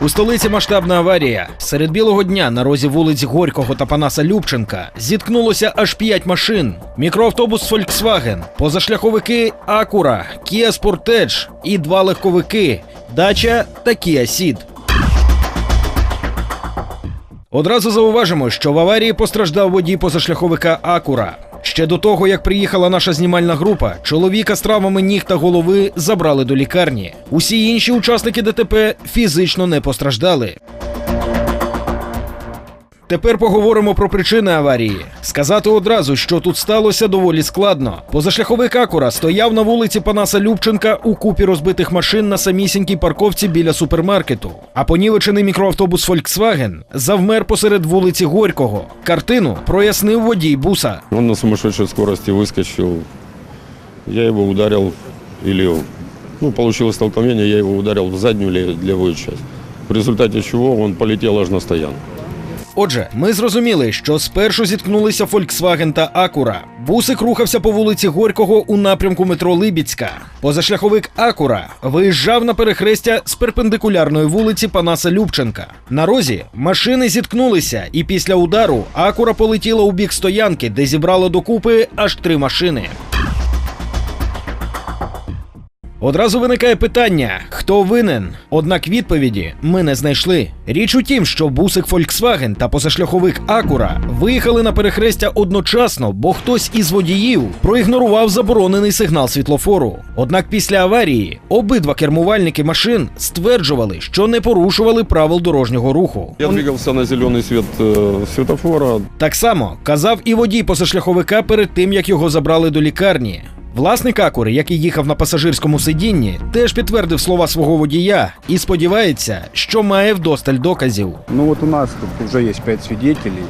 У столиці масштабна аварія. Серед білого дня на розі вулиць Горького та Панаса Любченка зіткнулося аж п'ять машин: мікроавтобус Volkswagen, позашляховики Acura, Kia Sportage і два легковики Dacia та Kia Ceed. Одразу зауважимо, що в аварії постраждав водій позашляховика Акура. Ще до того, як приїхала наша знімальна група, чоловіка з травмами ніг та голови забрали до лікарні. Усі інші учасники ДТП фізично не постраждали. Тепер поговоримо про причини аварії. Сказати одразу, що тут сталося, доволі складно. Позашляховик Акура стояв на вулиці Панаса Любченка у купі розбитих машин на самісінькій парковці біля супермаркету. А понівечений мікроавтобус Volkswagen завмер посеред вулиці Горького. Картину прояснив водій буса. Он на сумасшедшей скорости выскочил. Я его ударил, или, ну, получилось столкновение, я его ударил в заднюю ле- левую часть. В результате чего он полетел аж на стоянку. Отже, ми зрозуміли, що спершу зіткнулися Volkswagen та Акура. Бусик рухався по вулиці Горького у напрямку метро Либіцька. Позашляховик Акура виїжджав на перехрестя з перпендикулярної вулиці Панаса Любченка. На розі машини зіткнулися, і після удару Акура полетіла у бік стоянки, де зібрала докупи аж три машини. Одразу виникає питання, хто винен. Однак відповіді ми не знайшли. Річ у тім, що бусик Volkswagen та позашляховик Акура виїхали на перехрестя одночасно, бо хтось із водіїв проігнорував заборонений сигнал світлофору. Однак після аварії обидва кермувальники машин стверджували, що не порушували правил дорожнього руху. Я двигался на зеленый свет э, светофора. Так само казав і водій позашляховика перед тим, як його забрали до лікарні. Власник Акури, який їхав на пасажирському сидінні, теж підтвердив слова свого водія і сподівається, що має вдосталь доказів. Ну вот у нас тут уже есть пять свидетелей.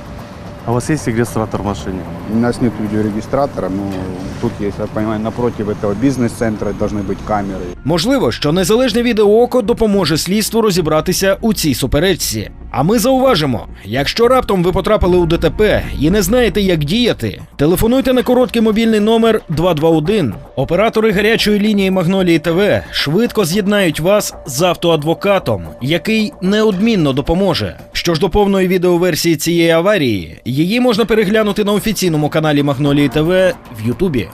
А у вас есть регистратор в машине? У нас нет видеорегистратора, но тут есть, я понимаю, напротив этого бизнес-центра должны быть камеры. Можливо, що незалежне відеооко допоможе слідству розібратися у цій суперечці. А ми зауважимо: якщо раптом ви потрапили у ДТП і не знаєте, як діяти, телефонуйте на короткий мобільний номер 221. Оператори гарячої лінії Магнолії ТВ швидко з'єднають вас з автоадвокатом, який неодмінно допоможе. Що ж до повної відеоверсії цієї аварії, її можна переглянути на офіційному каналі Магнолії ТВ в Ютубі.